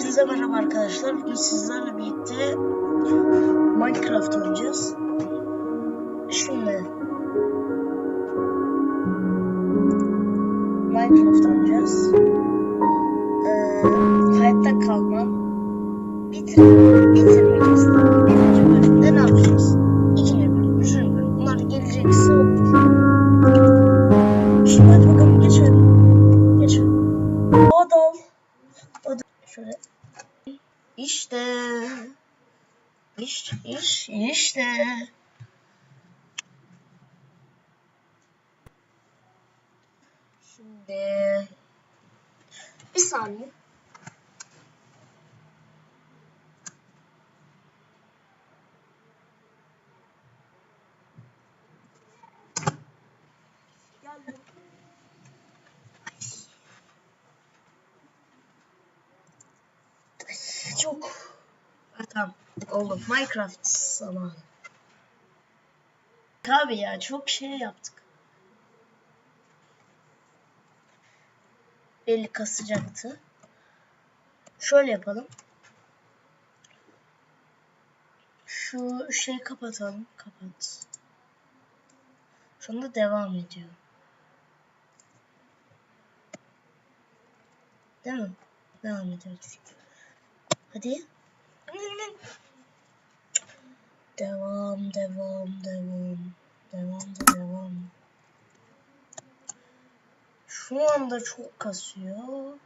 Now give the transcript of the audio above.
Hepinize merhaba arkadaşlar. Bugün sizlerle birlikte Minecraft oynayacağız. Şimdi Minecraft oynayacağız. Ee, hayatta kalmam. Bitir, bitirmeyeceğiz. Birinci bölümde ne yapacağız? İkinci bölüm, üçüncü bölüm. Bunlar gelecekse. Şimdi hadi bakalım geçelim. Geçelim. Odal. Şöyle. İşte. İş, iş, işte. Şimdi. Bir saniye. Çok. Ha, tamam. Oldu. Minecraft zamanı. Abi ya çok şey yaptık. Belli kasacaktı. Şöyle yapalım. Şu şeyi kapatalım. Kapat. Şu anda devam ediyor. Değil mi? Devam ediyor. Hadi. Devam, devam, devam. Devam da devam. Şu anda çok kasıyor.